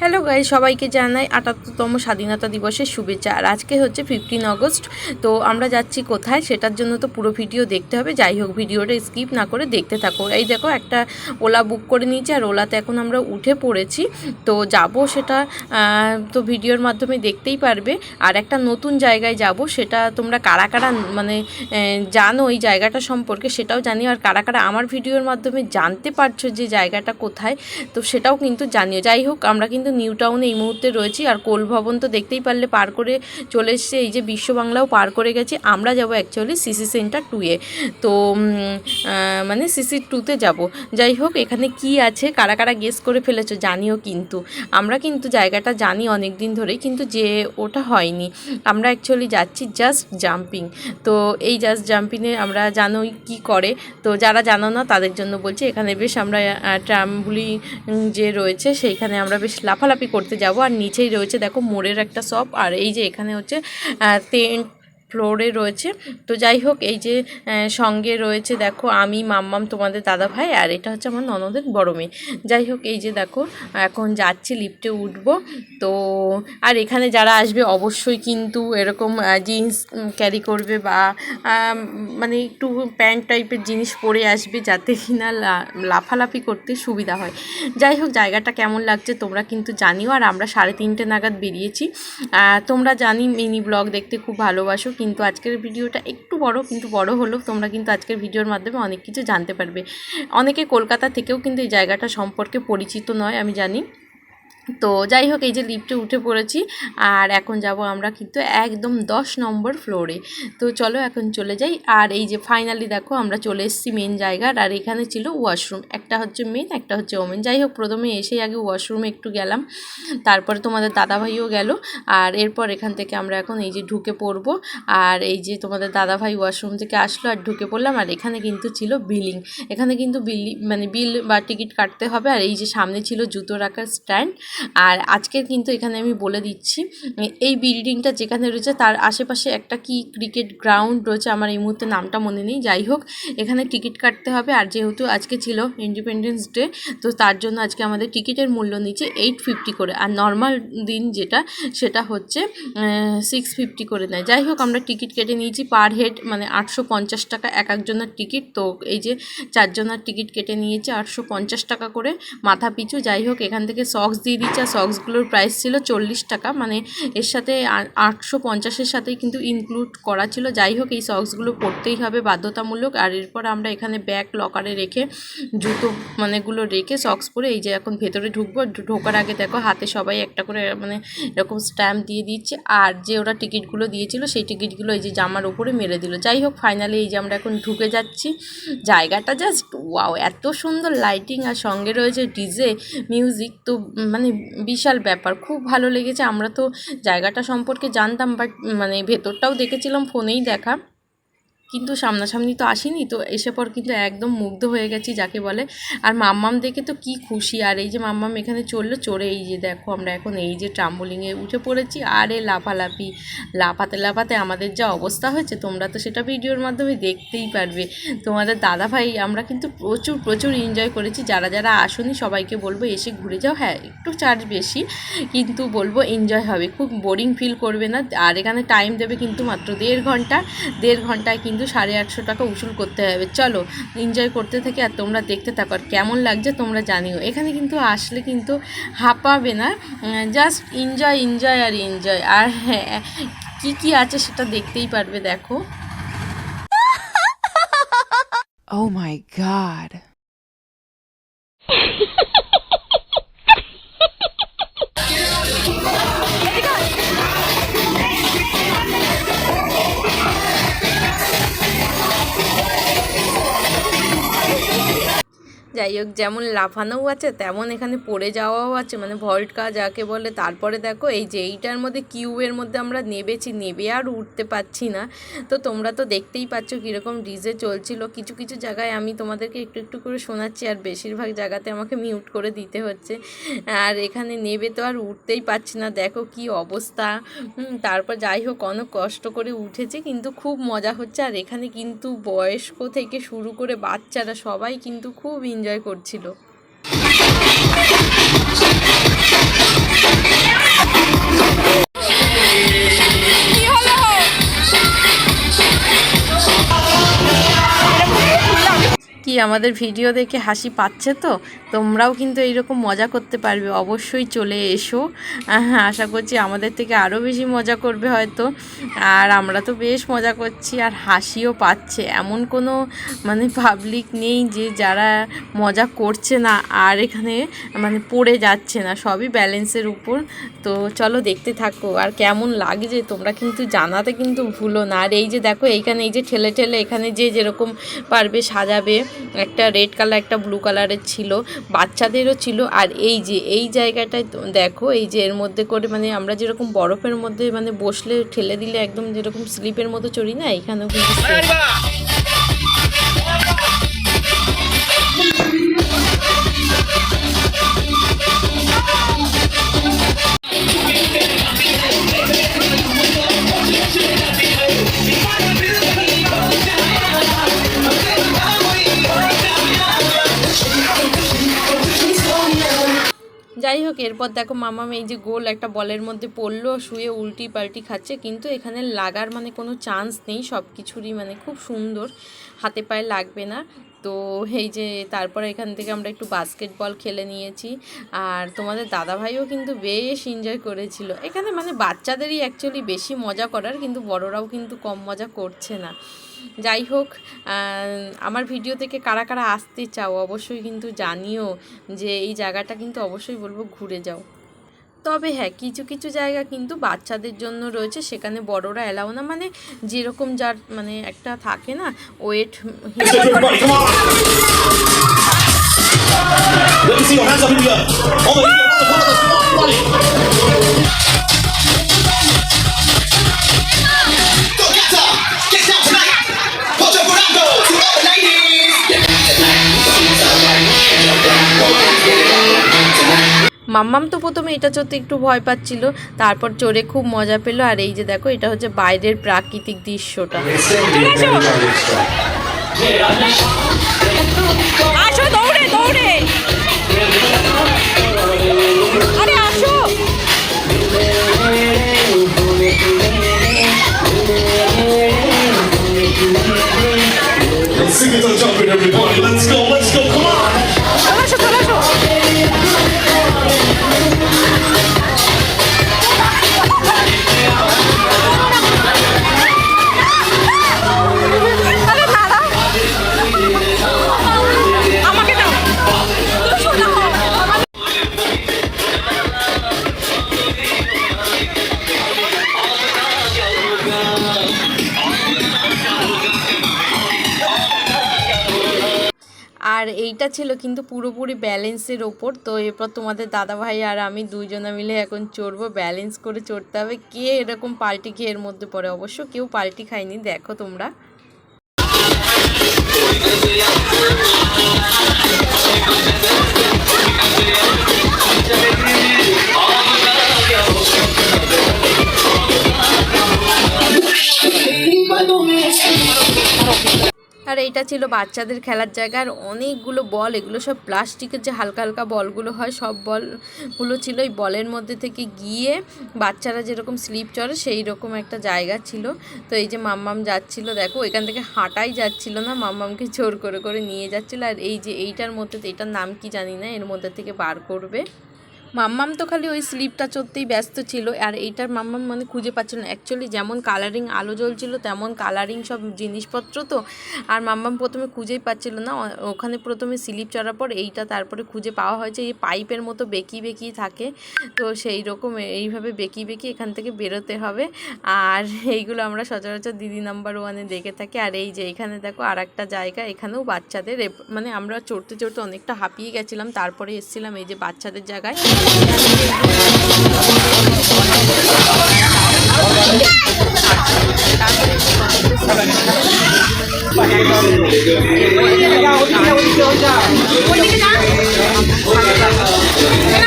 Hello guy সবাইকে জানাই আটাত্তরতম স্বাধীনতা দিবসের শুভেচ্ছা। আর আজকে হচ্ছে ফিফটিন আগস্ট, তো আমরা যাচ্ছি কোথায় সেটার জন্য তো পুরো ভিডিও দেখতে হবে। যাই হোক ভিডিওটা স্কিপ না করে দেখতে থাকো। এই দেখো, একটা ওলা বুক করে নিয়েছি আর ওলাতে এখন আমরা উঠে পড়েছি। তো যাব সেটা তো ভিডিওর মাধ্যমে দেখতেই পারবে। আর একটা নতুন জায়গায় যাব, সেটা তোমরা কারা কারা মানে জানো এই জায়গাটা সম্পর্কে সেটাও জানি আর কারা কারা আমার ভিডিওর মাধ্যমে জানতে পারছ যে জায়গাটা কোথায়, তো সেটাও কিন্তু জানিও। যাই হোক, আমরা কিন্তু নিউ টাউনে এই মুহূর্তে রয়েছি। আর কোল ভবন তো দেখতেই পারলে পার করে চলে এসছে। এই যে বিশ্ব বাংলাও পার করে গেছি। আমরা যাব অ্যাকচুয়ালি সিসি সেন্টার টুয়ে তো মানে সিসি টুতে যাব। যাই হোক, এখানে কি আছে, কারা কারা গেস করে ফেলেছো জানিও কিন্তু। আমরা কিন্তু জায়গাটা জানি অনেক দিন ধরেই, কিন্তু যে ওটা হয়নি। আমরা অ্যাকচুয়ালি যাচ্ছি জাস্ট জাম্পিং তো, এই জাস্ট জাম্পিংয়ে আমরা জানোই কি করে। তো, যারা জানো না, তাদের জন্য বলছি, এখানে বেশ আমরা ট্রামবুলি যে রয়েছে, সেইখানে আমরা বেশ লাফালাফি করতে যাব। আর নিচেই রয়েছে, দেখো, মোড়ের একটা শপ আর এই যে এখানে হচ্ছে টেন্ট ফ্লোরে রয়েছে। তো যাই হোক, এই যে সঙ্গে রয়েছে, দেখো, আমি, মাম্মাম, তোমাদের দাদা ভাই আর এটা হচ্ছে আমার ননদের বড় মেয়ে। যাই হোক, এই যে দেখো, এখন যাচ্ছি লিফটে উঠবো। তো, আর এখানে যারা আসবে, অবশ্যই কিন্তু এরকম জিন্স ক্যারি করবে বা মানে একটু প্যান্ট টাইপের জিনিস পরে আসবে, যাতে কিনা লাফালাফি করতে সুবিধা হয়। যাই হোক, জায়গাটা কেমন লাগছে তোমরা কিন্তু জানিও। আর আমরা সাড়ে তিনটে নাগাদ বেরিয়েছি। তোমরা জানি মিনি ব্লগ দেখতে খুব ভালোবাসো। কিন্তু আজকের ভিডিওটা একটু বড়, কিন্তু বড় হলেও তোমরা কিন্তু আজকের ভিডিওর মাধ্যমে অনেক কিছু জানতে পারবে। অনেকে কলকাতা থেকেও কিন্তু এই জায়গাটা সম্পর্কে পরিচিত নয়, আমি জানি। তো যাই হোক, এই যে লিফটে উঠে পড়েছি আর এখন যাব আমরা কিন্তু একদম দশ নম্বর ফ্লোরে তো চলো এখন চলে যাই। আর এই যে ফাইনালি দেখো, আমরা চলে এসেছি মেন জায়গার আর এখানে ছিল ওয়াশরুম একটা হচ্ছে মেন একটা হচ্ছে ওমেন যাই হোক, প্রথমে এসেই আগে ওয়াশরুমে একটু গেলাম। তারপরে তোমাদের দাদাভাইও গেল। আর এরপর এখান থেকে আমরা এখন এই যে ঢুকে পড়ব। আর এই যে তোমাদের দাদাভাই ওয়াশরুম থেকে আসলো আর ঢুকে পড়লাম। আর এখানে কিন্তু ছিল বিলিং এখানে কিন্তু বিলি মানে বিল বা টিকিট কাটতে হবে। আর এই যে সামনে ছিল জুতো রাখার স্ট্যান্ড আর আজকের কিন্তু এখানে আমি বলে দিচ্ছি, এই বিল্ডিংটা যেখানে রয়েছে তার আশেপাশে একটা কি ক্রিকেট গ্রাউন্ড রয়েছে, আমার এই মুহূর্তে নামটা মনে নেই। যাই হোক, এখানে টিকিট কাটতে হবে। আর যেহেতু আজকে ছিল ইন্ডিপেন্ডেন্স ডে তো তার জন্য আজকে আমাদের টিকিটের মূল্য নিচ্ছে এইট ফিফটি করে। আর নর্মাল দিন যেটা, সেটা হচ্ছে সিক্স ফিফটি করে নেয়। যাই হোক, আমরা টিকিট কেটে নিয়েছি পার হেড মানে আটশো পঞ্চাশ টাকা এক একজনের টিকিট। তো এই যে চারজনের টিকিট কেটে নিয়েছে আটশো পঞ্চাশ টাকা করে মাথা পিছু যাই হোক, এখান থেকে সক্স দিয়ে আর সক্সগুলোর প্রাইস ছিল চল্লিশ টাকা। মানে এর সাথে আটশো পঞ্চাশের সাথেই কিন্তু ইনক্লুড করা ছিল। যাই হোক, এই সক্সগুলো পরতেই হবে বাধ্যতামূলক। আর এরপর আমরা এখানে ব্যাগ লকারে রেখে জুতো মানেগুলো রেখে সক্স পরে এই যে এখন ভেতরে ঢুকবো। ঢোকার আগে দেখো, হাতে সবাই একটা করে মানে এরকম স্ট্যাম্প দিয়ে দিচ্ছে। আর যে ওরা টিকিটগুলো দিয়েছিল, সেই টিকিটগুলো এই যে জামার উপরে মেরে দিল। যাই হোক ফাইনালি এই যে আমরা এখন ঢুকে যাচ্ছি। জায়গাটা জাস্ট ওয়াও এত সুন্দর লাইটিং আর সঙ্গে রয়েছে ডিজে মিউজিক তো মানে বিশাল ব্যাপার। খুব ভালো লেগেছে। আমরা তো জায়গাটা সম্পর্কে জানতাম বাট মানে ভেতরটাও দেখেছিলাম, ফোনেই দেখা। কিন্তু সামনাসামনি তো আসিনি, তো এসে পর কিন্তু একদম মুগ্ধ হয়ে গেছি যাকে বলে। আর মাম্মাম দেখে তো কি খুশি, আর এই যে মাম্মাম এখানে চলল, চড়ে এই যে দেখো আমরা এখন এই যে ট্রাম্বলিংয়ে উঠে পড়েছি, আরে লাফালাফি, লাফাতে লাফাতে আমাদের যা অবস্থা হয়েছে, তোমরা তো সেটা ভিডিওর মাধ্যমে দেখতেই পারবে। তোমাদের দাদা ভাই, আমরা কিন্তু প্রচুর প্রচুর এনজয় করেছি, যারা যারা আসুনি সবাইকে বলব এসে ঘুরে যাও হ্যাঁ একটু চার্জ বেশি, কিন্তু বলব এনজয় হবে, খুব বোরিং ফিল করবে না, আর এখানে টাইম দেবে কিন্তু মাত্র দেড় ঘণ্টা, দেড় ঘন্টায় কিন্তু সাড়ে আটশো টাকা উসুল করতে হবে। চলো এনজয় করতে থেকে আর তোমরা দেখতে থাকো আর কেমন লাগছে তোমরা জানিও। এখানে কিন্তু আসলে কিন্তু হাঁপাবে না জাস্ট এনজয় এনজয় আর এনজয় আর হ্যাঁ কী কী আছে সেটা দেখতেই পারবে, দেখো। Oh my god. যাই হোক, যেমন লাফানোও আছে, তেমন এখানে পড়ে যাওয়াও আছে। মানে ভল্টকা যাকে বলে, তারপরে দেখো, এই যে এইটার মধ্যে কিউবের মধ্যে আমরা নেবেছি, নেবে আর উঠতে পারছি না। তো তোমরা তো দেখতেই পাচ্ছ কীরকম ডিজে চলছিল। কিছু কিছু জায়গায় আমি তোমাদেরকে একটু একটু করে শোনাচ্ছি, আর বেশিরভাগ জায়গাতে আমাকে মিউট করে দিতে হচ্ছে। আর এখানে নেবে তো আর উঠতেই পারছি না। দেখো কি অবস্থা। তারপর যাই হোক, অনেক কষ্ট করে উঠেছে, কিন্তু খুব মজা হচ্ছে। আর এখানে কিন্তু বয়স্ক থেকে শুরু করে বাচ্চারা সবাই কিন্তু খুব এনজয় এনজয় করছিল। কি আমাদের ভিডিও দেখে হাসি পাচ্ছে তো? তোমরাও কিন্তু এইরকম মজা করতে পারবে। অবশ্যই চলে এসো। আহ, আশা করছি আমাদের থেকে আরও বেশি মজা করবে হয়তো। আর আমরা তো বেশ মজা করছি আর হাসিও পাচ্ছে। এমন কোনো মানে পাবলিক নেই যে যারা মজা করছে না আর এখানে মানে পড়ে যাচ্ছে না। সবই ব্যালেন্সের উপর। তো চলো দেখতে থাকো। আর কেমন লাগছে তোমরা কিন্তু জানাতে কিন্তু ভুলো না। আর এই যে দেখো এইখানে এই যে ঠেলে ঠেলে এখানে যে যেরকম পারবে সাজাবে একটা রেড কালার একটা ব্লু কালারের ছিল। বাচ্চাদেরও ছিল। আর এই যে, এই জায়গাটায় দেখো, এই যে এর মধ্যে করে মানে আমরা যেরকম বরফের মধ্যে মানে বসলে ঠেলে দিলে একদম যেরকম স্লিপের মতো চড়ি না, এখানেও কিন্তু এরপর দেখো মামাম এই যে গোল একটা বলের মধ্যে পড়ল, শুয়ে উল্টি পাল্টি খাচ্ছে, কিন্তু এখানে লাগার মানে কোনো চান্স নেই সব কিছুরই মানে খুব সুন্দর, হাতে পায়ে লাগবে না। তো এই যে তারপরে এখান থেকে আমরা একটু বাস্কেটবল খেলে নিয়েছি। আর তোমাদের দাদাভাইও কিন্তু বেশ এনজয় করেছিল। এখানে মানে বাচ্চাদেরই অ্যাকচুয়ালি বেশি মজা করার, কিন্তু বড়রাও কিন্তু কম মজা করছে না। যাই হোক আমার ভিডিও থেকে কারা কারা আসতে চাও অবশ্যই কিন্তু জানিও যে এই জায়গাটা কিন্তু অবশ্যই বলব ঘুরে যাও। তবে হ্যাঁ কিছু কিছু জায়গা কিন্তু বাচ্চাদের জন্য রয়েছে সেখানে বড়রা এলাও না। মানে যেরকম যার মানে একটা থাকে না ওয়েট Everybody, মাম্মাম তো প্রথমে এটা চড়তে একটু ভয় পাচ্ছিল তারপর চড়ে খুব মজা পেল। আর এই যে দেখো এটা হচ্ছে বাইরের প্রাকৃতিক দৃশ্যটা. Let's go, আর এইটা ছিল কিন্তু পুরোপুরি ব্যালেন্সের ওপর। তো এরপর তোমাদের দাদাভাই আর আমি দুইজনা মিলে এখন চড়বো। ব্যালেন্স করে চড়তে হবে। কে এরকম পাল্টি খেয়ে এর মধ্যে পড়ে? অবশ্য কেউ পাল্টি খায়নি। দেখো তোমরা। আর এইটা ছিল বাচ্চাদের খেলার জায়গা, আর অনেকগুলো বল, এগুলো সব প্লাস্টিকের যে হালকা হালকা বলগুলো হয়, সব বলগুলো ছিল এই বলের মধ্যে থেকে গিয়ে বাচ্চারা যেরকম স্লিপ চড়ে সেই রকম একটা জায়গা ছিল। তো এই যে মাম্মাম যাচ্ছিল, দেখো এখান থেকে হাঁটাই যাচ্ছিল না, মাম্মামকে জোর করে করে নিয়ে যাচ্ছিল। আর এই যে এইটার মধ্যে, এটার নাম কি জানি না, এর মধ্যে থেকে বার করবে। মাম্মাম তো খালি ওই স্লিপটা চড়তেই ব্যস্ত ছিল, আর এইটার মাম্মাম মানে খুঁজে পাচ্ছিল না। অ্যাকচুয়ালি যেমন কালারিং আলো জ্বলছিল, তেমন কালারিং সব জিনিসপত্র তো, আর মাম্মাম প্রথমে খুঁজেই পাচ্ছিল না। ওখানে প্রথমে স্লিপ চড়ার পর এইটা তারপরে খুঁজে পাওয়া হয়েছে, এই পাইপের মতো বেঁকি বেঁকি থাকে। তো সেই রকম এইভাবে বেঁকি বেঁকি এখান থেকে বেরোতে হবে। আর এইগুলো আমরা সচরাচর দিদি নাম্বার ওয়ানে দেখে থাকি। আর এই যে এখানে দেখো আর একটা জায়গা, এখানেও বাচ্চাদের মানে আমরা চড়তে চড়তে অনেকটা হাঁপিয়ে গেছিলাম, তারপরে এসেছিলাম এই যে বাচ্চাদের জায়গায়।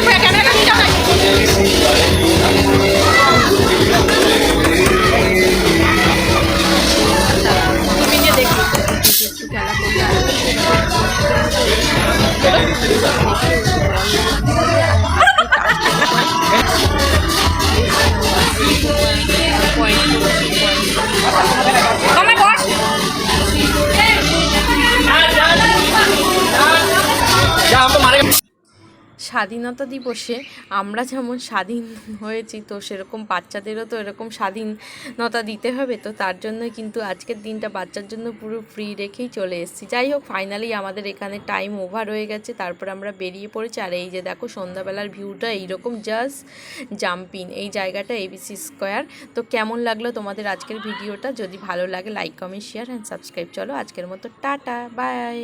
টিভিতে দেখি স্বাধীনতা দিবসে আমরা যেমন স্বাধীন হয়েছি, তো সেরকম বাচ্চাদেরও তো এরকম স্বাধীনতা দিতে হবে, তো তার জন্য কিন্তু আজকের দিনটা বাচ্চার জন্য পুরো ফ্রি রেখেই চলে এসেছি। যাই হোক ফাইনালি আমাদের এখানে টাইম ওভার হয়ে গেছে, তারপর আমরা বেরিয়ে পড়েছি, আর এই যে দেখো সন্ধ্যাবেলার ভিউটা এইরকম জাস্ট জাম্পিং এই জায়গাটা এবিসি স্কোয়ার তো কেমন লাগল তোমাদের আজকের ভিডিওটা? যদি ভালো লাগে like comment share and subscribe চলো আজকের মতো, টাটা বাই